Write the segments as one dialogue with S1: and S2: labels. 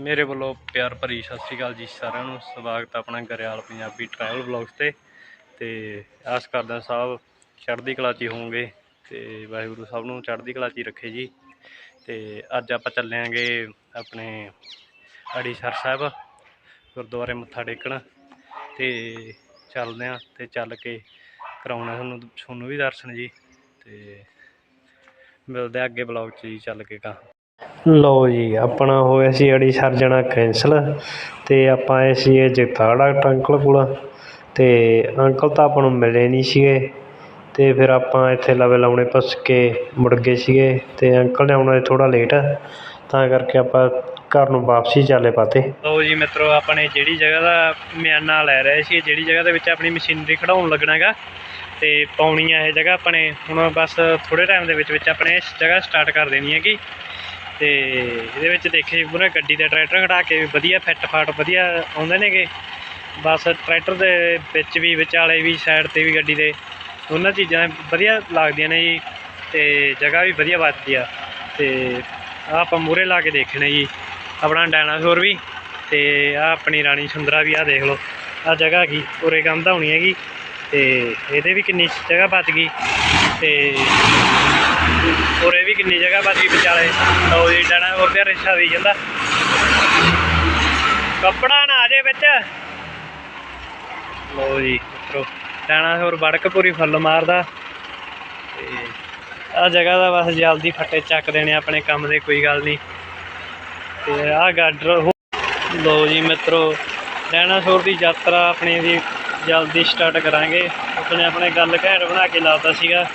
S1: ਮੇਰੇ ਵੱਲੋਂ ਪਿਆਰ ਭਰੀ ਸਤਿ ਸ਼੍ਰੀ ਅਕਾਲ ਜੀ ਸਾਰਿਆਂ ਨੂੰ। ਸਵਾਗਤ ਆਪਣਾ ਗਰਿਆਲ ਪੰਜਾਬੀ ਟਰੈਵਲ ਵਲੌਗਸ ਤੇ। ਤੇ ਆਸ ਕਰਦਾ ਸਾਹਿਬ ਚੜ੍ਹਦੀ ਕਲਾ 'ਚ ਹੀ ਹੋਵੋਗੇ। ਤੇ ਵਾਹਿਗੁਰੂ ਸਾਹਿਬ ਨੂੰ ਚੜ੍ਹਦੀ ਕਲਾ 'ਚ ਹੀ ਰੱਖੇ ਜੀ। ਤੇ ਅੱਜ ਆਪਾਂ ਚੱਲਿਆਂਗੇ ਆਪਣੇ ਅੜੀਸਰ ਸਾਹਿਬ ਗੁਰਦੁਆਰੇ ਮੱਥਾ ਟੇਕਣ। ਤੇ ਚੱਲਦੇ ਆਂ ਤੇ ਚੱਲ ਕੇ ਕਰਾਉਣਾ ਤੁਹਾਨੂੰ ਤੁਹਾਨੂੰ ਵੀ ਦਰਸ਼ਨ ਜੀ। ਤੇ ਮਿਲਦੇ ਆ ਅੱਗੇ ਬਲੌਗ 'ਚ ਜੀ ਚੱਲ ਕੇ ਕਾ ਲਓ ਜੀ, ਆਪਣਾ ਹੋਇਆ ਸੀ ਅੜੀ ਸਰ ਜਾਣਾ ਕੈਂਸਲ ਅਤੇ ਆਪਾਂ ਆਏ ਸੀਗੇ ਜਗਤਾਰ ਡਾਕਟਰ ਅੰਕਲ ਕੋਲ ਅਤੇ ਅੰਕਲ ਤਾਂ ਆਪਾਂ ਨੂੰ ਮਿਲੇ ਨਹੀਂ ਸੀਗੇ ਅਤੇ ਫਿਰ ਆਪਾਂ ਇੱਥੇ ਲਵੇ ਲਾਉਣੇ ਪੁੱਛ ਕੇ ਮੁੜ ਗਏ ਸੀਗੇ ਅਤੇ ਅੰਕਲ ਨੇ ਆਉਣਾ ਥੋੜ੍ਹਾ ਲੇਟ ਤਾਂ ਕਰਕੇ ਆਪਾਂ ਘਰ ਨੂੰ ਵਾਪਸੀ ਚਾਲੇ ਪਾਤੇ। ਲਓ ਜੀ ਮਿੱਤਰੋ, ਆਪਣੇ ਜਿਹੜੀ ਜਗ੍ਹਾ ਦਾ ਮਿਆਨਾ ਲੈ ਰਹੇ ਸੀ, ਜਿਹੜੀ ਜਗ੍ਹਾ ਦੇ ਵਿੱਚ ਆਪਣੀ ਮਸ਼ੀਨਰੀ ਖੜਾਉਣ ਲੱਗਣਾਗਾ ਤੇ ਪਾਉਣੀ ਆ ਇਹ ਜਗ੍ਹਾ ਆਪਣੇ। ਹੁਣ ਬਸ ਥੋੜੇ ਟਾਈਮ ਦੇ ਵਿੱਚ ਵਿੱਚ ਆਪਣੇ ਇਸ ਜਗ੍ਹਾ ਸਟਾਰਟ ਕਰ ਦੇਣੀ ਹੈਗੀ। ਤੇ ਇਹਦੇ ਵਿੱਚ ਦੇਖੇ ਪੂਰਾ ਗੱਡੀ ਦਾ ਟਰੈਕਟਰ ਖੜਾ ਕੇ ਵੀ ਵਧੀਆ ਫਿੱਟ ਫਾਟ ਵਧੀਆ ਆਉਂਦੇ ਨੇਗੇ। ਬਸ ਟਰੈਕਟਰ ਦੇ ਵਿੱਚ ਵੀ ਵਿਚਾਲੇ ਵੀ ਸਾਈਡ ਤੇ ਵੀ ਗੱਡੀ ਦੇ, ਉਹਨਾਂ ਚੀਜ਼ਾਂ ਵਧੀਆ ਲੱਗਦੀਆਂ ਨੇ ਜੀ ਤੇ ਜਗ੍ਹਾ ਵੀ ਵਧੀਆ ਬਚਦੀ ਆ। ਤੇ ਆਹ ਆਪਾਂ ਮੂਰੇ ਲਾ ਕੇ ਦੇਖਣੇ ਜੀ, ਆਪਣਾ ਡਾਇਨਾਸੌਰ ਵੀ ਤੇ ਆ ਆਪਣੀ ਰਾਣੀ ਸੁੰਦਰਾ ਵੀ ਆ ਦੇਖ ਲਓ। ਆ ਜਗ੍ਹਾ ਕੀ ਉਰੇ ਕੰਮ ਤਾਂ ਹੋਣੀ ਹੈਗੀ ਤੇ ਇਹਦੇ ਵੀ ਕਿੰਨੀ ਜਗ੍ਹਾ ਬਚ ਗਈ ਤੇ ਹੋਰ ਇਹ ਵੀ ਕਿੰਨੀ ਜਗ੍ਹਾ ਬਾਜੀ ਵਿਚਾਲੇ ਲਓ ਜੀ ਡਾਇਨਾਸੌਰ ਤੇ ਰਿਕਸ਼ਾ ਵੀ ਜਾਂਦਾ। ਕੱਪੜਾ ਨਾ ਆ ਜੇ ਵਿੱਚ। ਲਓ ਜੀ, ਮਿੱਤਰੋ ਡਾਇਨਾਸੌਰ ਵੜਕ ਪੂਰੀ ਫੁੱਲ ਮਾਰਦਾ। ਤੇ ਆ ਜਗ੍ਹਾ ਦਾ ਬਸ ਜਲਦੀ ਫੱਟੇ ਚੱਕ ਦੇਣੇ ਆਪਣੇ ਕੰਮ ਦੇ, ਕੋਈ ਗੱਲ ਨਹੀਂ। ਤੇ ਆ ਗਾਡਰ ਹੋ- ਲਓ ਜੀ, ਮਿੱਤਰੋ ਡਾਇਨਾਸੌਰ ਦੀ ਯਾਤਰਾ ਆਪਣੀ ਦੀ ਜਲਦੀ ਸਟਾਰਟ ਕਰਾਂਗੇ। ਉਸਨੇ ਆਪਣੇ ਗੱਲ ਘੈਂਟ ਬਣਾ ਕੇ ਲਾਤਾ ਸੀਗਾ।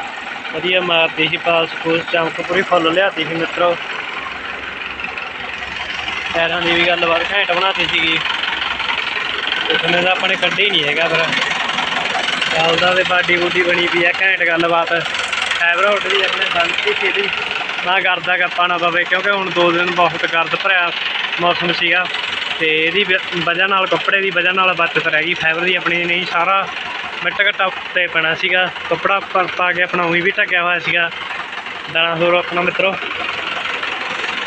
S1: ਵਧੀਆ ਮਾਰਦੀ ਸੀ ਪਾਸ ਪੂਸ, ਚਮਕ ਪੂਰੀ ਫੁੱਲ ਲਿਆਤੀ ਸੀ ਮਿੱਤਰੋ। ਟਾਇਰਾਂ ਦੀ ਵੀ ਗੱਲਬਾਤ ਘੈਂਟ ਬਣਾਤੀ ਸੀਗੀ। ਉਸਨੇ ਤਾਂ ਆਪਣੇ ਕੱਢੀ ਨਹੀਂ ਹੈਗਾ ਫਿਰ। ਚੱਲਦਾ ਤੇ ਬਾਡੀ ਬੂਡੀ ਬਣੀ ਪਈ ਆ, ਘੈਂਟ ਗੱਲਬਾਤ। ਫੈਵਰਟ ਦੀ ਆਪਣੇ ਬੰਦੀ ਸੀ ਇਹਦੀ ਨਾ ਕਰਦਾ ਗੱਪਾ ਨਾ ਪਵੇ, ਕਿਉਂਕਿ ਹੁਣ ਦੋ ਦਿਨ ਬਹੁਤ ਗਰਦ ਭਰਿਆ ਮੌਸਮ ਸੀਗਾ। ਤੇ ਇਹਦੀ ਵ- ਵਜ੍ਹਾ ਨਾਲ, ਕੱਪੜੇ ਦੀ ਵਜ੍ਹਾ ਨਾਲ ਬਚਤ ਰਹਿ ਗਈ ਫਾਈਬਰ ਦੀ ਆਪਣੀ, ਨਹੀਂ ਸਾਰਾ ਮਿੱਟ ਘੱਟਾ ਉੱਤੇ ਪੈਣਾ ਸੀਗਾ। ਕੱਪੜਾ ਪਾ ਪਾ ਕੇ ਆਪਣਾ ਉਹੀ ਵੀ ਢੱਕਿਆ ਹੋਇਆ ਸੀਗਾ। ਡਾਇਨਾਸੌਰ ਆਪਣਾ ਮਿੱਤਰੋ।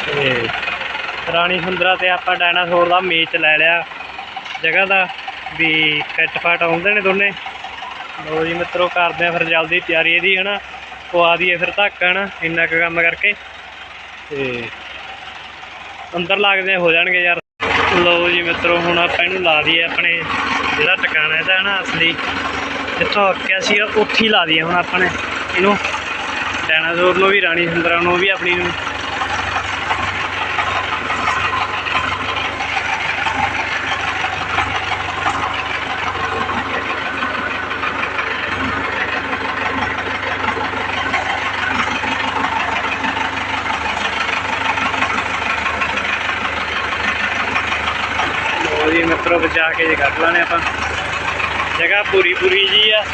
S1: ਤੇ ਰਾਣੀ ਸੁੰਦਰਾ ਤੇ ਆਪਾਂ ਡਾਇਨਾਸੌਰ ਦਾ ਮੇਚ ਲੈ ਲਿਆ। ਜਗ੍ਹਾ ਦਾ ਵੀ ਫਿੱਟ ਫਾਟ ਆਉਂਦੇ ਨੇ ਦੋਨੇ। ਲੋ ਜੀ ਮਿੱਤਰੋ, ਕਰਦੇ ਆ ਫਿਰ ਜਲਦੀ ਤਿਆਰੀ ਇਹਦੀ, ਹਨਾ। ਪਵਾ ਦਈਏ ਫਿਰ ਧੱਕਣ ਇੰਨਾ ਕੁ ਕੰਮ ਕਰਕੇ। ਤੇ ਅੰਦਰ ਲੱਗਦੇ ਹੋ ਜਾਣਗੇ ਯਾਰ। ਲਓ ਜੀ ਮਿੱਤਰੋ, ਹੁਣ ਆਪਾਂ ਇਹਨੂੰ ਲਾ ਦਈਏ ਆਪਣੇ ਜਿਹੜਾ ਟਿਕਾਣਾ ਇਹਦਾ ਨਾ ਅਸਲੀ। ਜਿੱਥੋਂ ਅੱਕਿਆ ਸੀ ਉੱਥੇ ਹੀ ਲਾ ਦਈਏ ਹੁਣ ਆਪਾਂ ਨੇ। ਇਹਨੂੰ ਡਾਇਨਾਸੌਰ ਨੂੰ ਵੀ, ਰਾਣੀ ਸੁੰਦਰਾ ਨੂੰ ਵੀ ਆਪਣੀ ਨੂੰ। ਮਿੱਤਰੋ, ਬਚਾ ਕੇ ਜੇ ਕੱਢ ਲਾਣੇ ਆਪਾਂ। ਜਗ੍ਹਾ ਪੂਰੀ ਪੂਰੀ ਜੀ ਆ।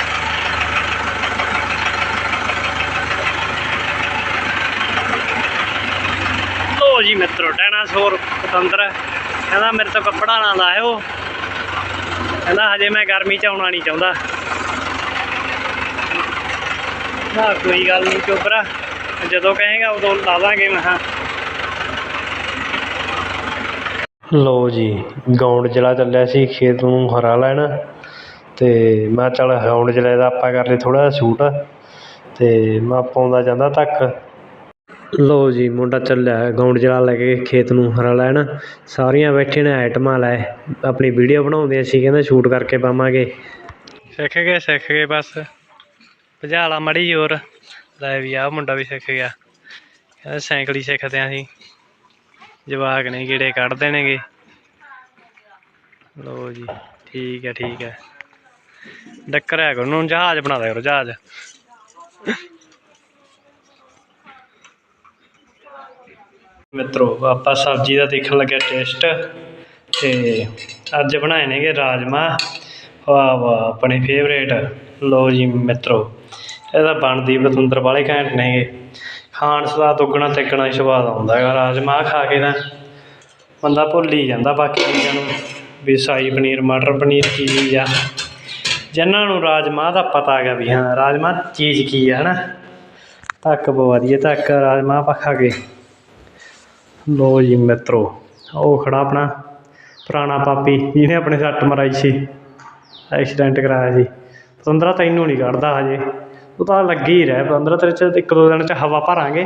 S1: ਲਓ ਜੀ ਮਿੱਤਰੋ ਡਾਇਨਾਸੌਰ ਪਤੰਦਰ ਕਹਿੰਦਾ ਮੇਰੇ ਤੋਂ ਕੱਪੜਾ ਨਾ ਲਾਇਓ। ਕਹਿੰਦਾ ਹਜੇ ਮੈਂ ਗਰਮੀ ਚ ਆਉਣਾ ਨਹੀਂ ਚਾਹੁੰਦਾ। ਨਾ, ਕੋਈ ਗੱਲ ਨਹੀਂ ਚੋਪਰਾ ਜਦੋਂ ਕਹੇਗਾ ਉਦੋਂ ਲਾ ਲਾਂਗੇ ਮੈਂ ਹਾਂ ਲੋ ਜੀ, ਗੌਂਡ ਜ਼ਿਲ੍ਹਾ ਚੱਲਿਆ ਸੀ, ਖੇਤ ਨੂੰ ਹਰਾ ਲੈਣ। ਤੇ ਮੈਂ ਕਿਹਾ ਚੱਲ ਗੌਂਡ ਜ਼ਿਲ੍ਹੇ ਦਾ ਆਪਾਂ ਕਰ ਲਈ ਥੋੜਾ ਸ਼ੂਟ। ਅਤੇ ਮੈਂ ਪਾਉਂਦਾ ਜਾਂਦਾ ਤੱਕ। ਲਓ ਜੀ, ਮੁੰਡਾ ਚੱਲਿਆ, ਗੌਂਡ ਜ਼ਿਲ੍ਹਾ ਲੈ ਕੇ ਖੇਤ ਨੂੰ ਹਰਾ ਲੈਣ। ਸਾਰੀਆਂ ਬੈਠੇ ਨੇ, ਆਈਟਮਾਂ ਲੈ, ਆਪਣੀ ਵੀਡੀਓ ਬਣਾਉਂਦੇ ਸੀ ਕਹਿੰਦੇ ਸ਼ੂਟ ਕਰਕੇ ਪਾਵਾਂਗੇ। ਸਿੱਖ ਗਏ ਸਿੱਖ ਗਏ ਬਸ। ਭਜਾਲਾ ਮੜੀ ਹੋਰ। ਲੈ ਵੀ ਆਹ ਮੁੰਡਾ ਵੀ ਸਿੱਖ ਗਿਆ। ਕਹਿੰਦਾ ਸਾਈਕਲ ਹੀ ਸਿੱਖਦੇ ਆਂ ਅਸੀਂ। ਜਵਾਕ ਨੇ ਕੀੜੇ ਕੱਢ ਦੇਣਗੇ। ਲੋ ਜੀ, ਠੀਕ ਹੈ ਠੀਕ ਹੈ। ਡੱਕਰ ਹੈ ਕਰੋ ਨੂੰ ਜਹਾਜ਼ ਬਣਾ ਦਿਆ ਕਰੋ, ਜਹਾਜ਼। ਮਿੱਤਰੋ, ਆਪਾਂ ਸਬਜ਼ੀ ਦਾ ਦੇਖਣ ਲੱਗਿਆ ਟੇਸਟ, ਤੇ ਅੱਜ ਬਣਾਏ ਨੇਗੇ ਰਾਜਮਾ। ਵਾਹ ਵਾਹ, ਆਪਣੇ ਫੇਵਰੇਟ ਲੋ ਜੀ, ਮਿੱਤਰੋ, ਇਹਦਾ ਬਣਦੀ ਬਤੰਦਰ ਵਾਲੇ ਘੈਂਟ ਨੇਗੇ। ਖਾਣ ਸਵਾਦ ਦੁੱਗਣਾ ਤਿੱਗਣਾ ਹੀ ਸਵਾਦ ਆਉਂਦਾ ਹੈਗਾ, ਰਾਜਮਾਂਹ ਖਾ ਕੇ ਤਾਂ ਬੰਦਾ ਭੁੱਲ ਹੀ ਜਾਂਦਾ ਬਾਕੀ ਚੀਜ਼ਾਂ ਨੂੰ ਵੀ ਸ਼ਾਹੀ ਪਨੀਰ, ਮਟਰ ਪਨੀਰ ਕੀ ਚੀਜ਼ ਆ। ਜਿਨ੍ਹਾਂ ਨੂੰ ਰਾਜਮਾਂਹ ਦਾ ਪਤਾ ਹੈਗਾ ਵੀ ਹਾਂ, ਰਾਜਮਾਂਹ ਚੀਜ਼ ਕੀ ਆ, ਹਨਾ? ਧੱਕ ਪਵਾ ਦਈਏ ਧੱਕ ਰਾਜਮਾ ਆਪਾਂ ਖਾ ਕੇ। ਲੋ ਜੀ ਮਿੱਤਰੋ, ਉਹ ਖੜਾ ਆਪਣਾ ਪੁਰਾਣਾ ਪਾਪੀ, ਜਿਹਨੇ ਆਪਣੇ ਸੱਟ ਮਰਾਈ ਸੀ। ਐਕਸੀਡੈਂਟ ਕਰਾਇਆ ਸੀ। ਪਤੰਦਰਾ ਤੈਨੂੰ ਨਹੀਂ ਕੱਢਦਾ ਹਜੇ। ਤੂੰ ਤਾਂ ਲੱਗੀ ਹੀ ਰਹਿ ਪਤੰਦਰਾ ਤੇਰੇ 'ਚ ਇੱਕ ਦੋ ਦਿਨ 'ਚ ਹਵਾ ਭਰਾਂਗੇ।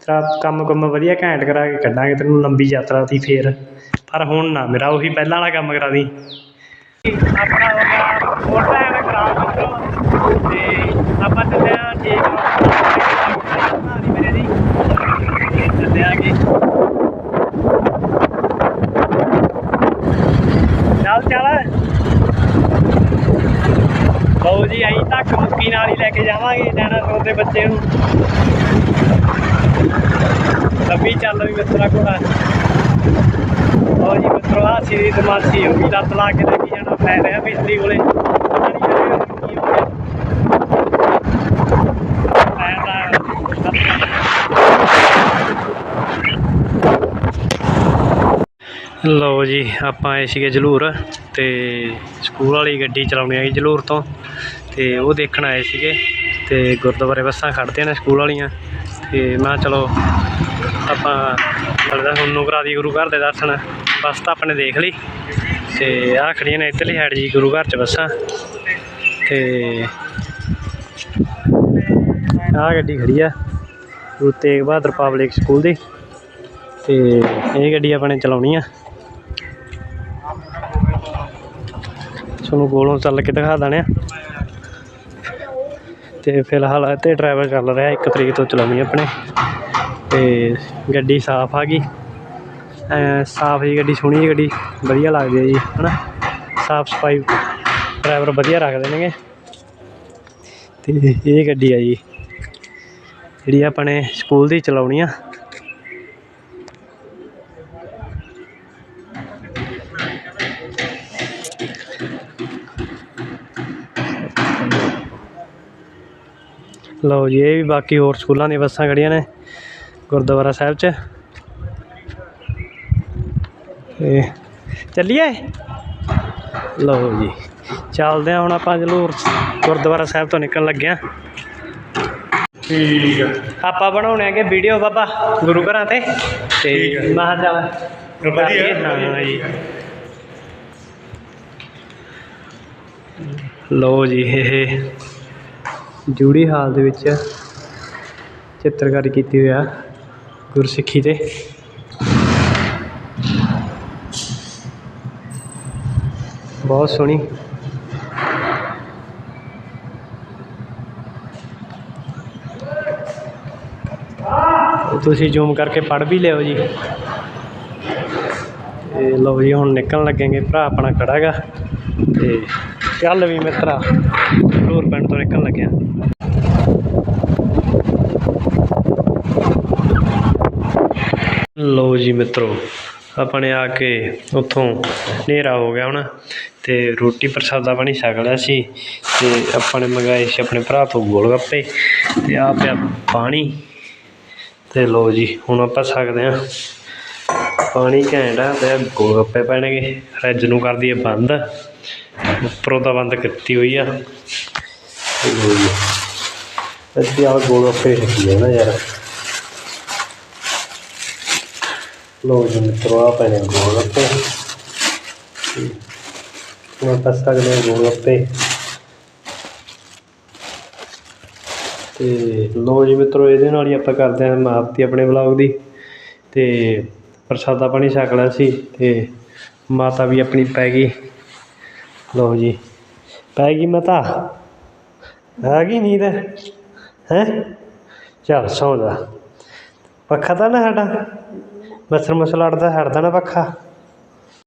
S1: ਤੇਰਾ ਕੰਮ ਕੰਮ ਵਧੀਆ ਘੈਂਟ ਕਰਾ ਕੇ ਕੱਢਾਂਗੇ ਤੈਨੂੰ ਲੰਬੀ ਯਾਤਰਾ ਦੀ ਫੇਰ। ਪਰ ਹੁਣ ਨਾ, ਮੇਰਾ ਉਹੀ ਪਹਿਲਾਂ ਵਾਲਾ ਕੰਮ ਕਰਾ ਦੀ। ਆਪਣਾ ਹੋ ਗਿਆ ਮੋਟਾ ਹੈ ਖਰਾਬ ਤੇ ਆਪਾਂ ਚੱਲਿਆ ਠੀਕ ਨਹੀਂ ਮੇਰੇ ਦੀ ਚੱਲਿਆ ਕਿ ਚੱਲ ਚੱਲ ਬਾਊ ਜੀ ਅਸੀਂ ਧੱਕ ਨਾਲ ਹੀ ਲੈ ਕੇ ਜਾਵਾਂਗੇ ਡਾਇਨਾਸੌਰ ਦੇ ਬੱਚੇ ਨੂੰ। ਲੱਭੀ ਚੱਲ ਵੀ ਮਿੱਤਰਾ ਘੋੜਾ ਬਾਊ ਜੀ ਮਿੱਤਰੋ ਆ ਸੀਰੀ ਦਮਾਸੀ ਹੋ ਗਈ, ਲੱਤ ਲਾ ਕੇ ਲੈ ਕੇ ਜਾਣਾ ਪੈ ਰਿਹਾ ਬਿਜਲੀ ਕੋਲੇ। ਲਓ ਜੀ, ਆਪਾਂ ਆਏ ਸੀਗੇ ਜਲੂਰ ਤੇ ਸਕੂਲ ਵਾਲੀ ਗੱਡੀ ਚਲਾਉਣੀ ਆਈ ਜਲੂਰ ਤੋਂ। ਤੇ ਉਹ ਦੇਖਣ ਆਏ ਸੀਗੇ ਤੇ ਗੁਰਦੁਆਰੇ ਬੱਸਾਂ ਖੜ੍ਹਦੀਆਂ ਨੇ ਸਕੂਲ ਵਾਲੀਆਂ ਤੇ ਮੈਂ ਕਿਹਾ ਚਲੋ ਆਪਾਂ ਲੱਗਦਾ ਹੁਣ ਨੂੰ ਕਰਾ ਦੀ ਗੁਰੂ ਘਰ ਦੇ ਦਰਸ਼ਨ। ਬੱਸ ਤਾਂ ਆਪਣੇ ਦੇਖ ਲਈ ਤੇ ਆਹ ਖੜੀਆਂ ਨੇ ਇੱਧਰਲੀ ਸਾਈਡ ਜੀ, ਗੁਰੂ ਘਰ ਚ ਬੱਸਾਂ। ਤੇ ਆਹ ਗੱਡੀ ਖੜੀ ਆ, ਗੁਰੂ ਤੇਗ ਬਹਾਦਰ ਪਬਲਿਕ ਸਕੂਲ ਦੀ। ਤੇ ਇਹ ਗੱਡੀ ਆਪਣੇ ਚਲਾਉਣੀ ਆ। ਤੁਹਾਨੂੰ ਕੋਲੋਂ ਚੱਲ ਕੇ ਦਿਖਾ ਦਣੇ ਆ ਤੇ ਫਿਲਹਾਲ ਇੱਥੇ ਡਰਾਈਵਰ ਚੱਲ ਰਿਹਾ ਇੱਕ ਤਰੀਕ ਤੋਂ ਚਲਾਉਣੀ ਆਪਣੇ। ਤੇ ਗੱਡੀ ਸਾਫ਼ ਆ ਗਈ। ਸਾਫ਼ ਜੀ ਗੱਡੀ, ਸੋਹਣੀ ਜਿਹੀ ਗੱਡੀ, ਵਧੀਆ ਲੱਗਦੀ ਹੈ ਜੀ, ਹਨਾ? ਸਾਫ਼ ਸਫ਼ਾਈ ਡਰਾਈਵਰ ਵਧੀਆ ਰੱਖਦੇ ਨੇਗੇ। ਤੇ ਇਹ ਗੱਡੀ ਆ ਜੀ, ਜਿਹੜੀ ਆਪਣੇ ਸਕੂਲ ਦੀ ਚਲਾਉਣੀ ਆ। ਲਓ ਜੀ ਇਹ ਵੀ ਬਾਕੀ ਹੋਰ ਸਕੂਲਾਂ ਦੀਆਂ ਬੱਸਾਂ ਖੜੀਆਂ ਨੇ ਗੁਰਦੁਆਰਾ ਸਾਹਿਬ 'ਚ। ਚੱਲੀਏ? ਲਓ ਜੀ ਚੱਲਦੇ ਆ ਹੁਣ ਆਪਾਂ ਜਲੂਰ ਗੁਰਦੁਆਰਾ ਸਾਹਿਬ ਤੋਂ ਨਿਕਲਣ ਲੱਗੇ ਆ
S2: ਠੀਕ ਆ।
S1: ਆਪਾਂ ਬਣਾਉਣੇ ਆਗੇ ਵੀਡੀਓ ਬਾਬਾ ਗੁਰੂ ਘਰਾਂ ਤੇ।
S2: ਠੀਕ
S1: ਤੇ
S2: ਹੈ।
S1: ਮਹਾਂ ਚੱਲ
S2: ਵਧੀਆ,
S1: ਹਾਂ ਜੀ। ਲਓ ਜੀ ਇਹ। ਜੂੜੀ ਹਾਲ ਦੇ ਵਿੱਚ ਚਿੱਤਰਕਾਰੀ ਕੀਤੀ ਹੋਈ ਆ ਗੁਰਸਿੱਖੀ ਤੇ। ਬਹੁਤ ਸੋਹਣੀ। ਤੁਸੀਂ ਜ਼ੂਮ ਕਰਕੇ ਪੜ੍ਹ ਵੀ ਲਿਓ ਜੀ। ਤੇ ਲਓ ਜੀ, ਹੁਣ ਨਿਕਲਣ ਲੱਗेंगे ਭਰਾ ਆਪਣਾ ਖੜਾ ਗਾ ਤੇ ਚੱਲ ਵੀ ਮਿੱਤਰਾ, ਹੋਰ ਪਿੰਡ ਤੋਂ ਨਿਕਲਣ ਲੱਗਿਆ। ਲੋ ਜੀ ਮਿੱਤਰੋ, ਆਪਣੇ ਆ ਕੇ ਉੱਥੋਂ ਹਨੇਰਾ ਹੋ ਗਿਆ ਹੁਣ, ਤੇ ਰੋਟੀ ਪ੍ਰਸਾਦਾ ਬਣੀ ਛਕ ਲਿਆ ਸੀ, ਤੇ ਆਪਾਂ ਨੇ ਮੰਗਾਏ ਸੀ ਆਪਣੇ ਭਰਾ ਤੋਂ ਗੋਲ ਗੱਪੇ, ਤੇ ਆ ਪਿਆ ਪਾਣੀ, ਤੇ ਲੋ ਜੀ, ਹੁਣ ਆਪਾਂ ਸਕਦੇ ਹਾਂ। ਪਾਣੀ ਘੈਂਟ ਆ ਤੇ ਗੋਲ ਗੱਪੇ ਪੈਣਗੇ, ਰੱਜ ਨੂੰ ਕਰ ਦਈਏ ਬੰਦ। ਉੱਪਰੋਂ ਤਾਂ ਬੰਦ ਕੀਤੀ ਹੋਈ ਆ। ਇੱਥੇ ਲਓ ਜੀ ਆ ਗੋਲ ਗੱਪੇ ਛਕੀ ਨਾ ਯਾਰ। ਲਓ ਜੀ ਮਿੱਤਰੋ ਆ ਪੈਣੇ ਗੋਲ ਗੱਪੇ ਤੇ ਹੁਣ ਆਪਾਂ ਸਕਦੇ ਹਾਂ ਗੋਲ ਗੱਪੇ ਤੇ ਲੋ ਜੀ ਮਿੱਤਰੋ, ਇਹਦੇ ਨਾਲ ਹੀ ਆਪਾਂ ਕਰਦੇ ਹਾਂ ਸਮਾਪਤੀ ਆਪਣੇ ਵਲੌਗ ਦੀ। ਤੇ ਪ੍ਰਸਾਦਾ ਪਾਣੀ ਛਕ ਲਿਆ ਸੀ ਤੇ ਮਾਤਾ ਵੀ ਆਪਣੀ ਪੈ ਗਈ। ਲੋ ਜੀ, ਪੈ ਗਈ ਮਾਤਾ? ਆ ਗਈ ਨੀਂਦ? ਹੈ? ਚੱਲ ਸੌ ਜਾ। ਪੱਖਾ ਤਾਂ ਨਾ ਸਾਡਾ? ਮੱਛਰ ਮੱਛਰ ਲੜਦਾ, ਹਟਦਾ ਨਾ ਪੱਖਾ।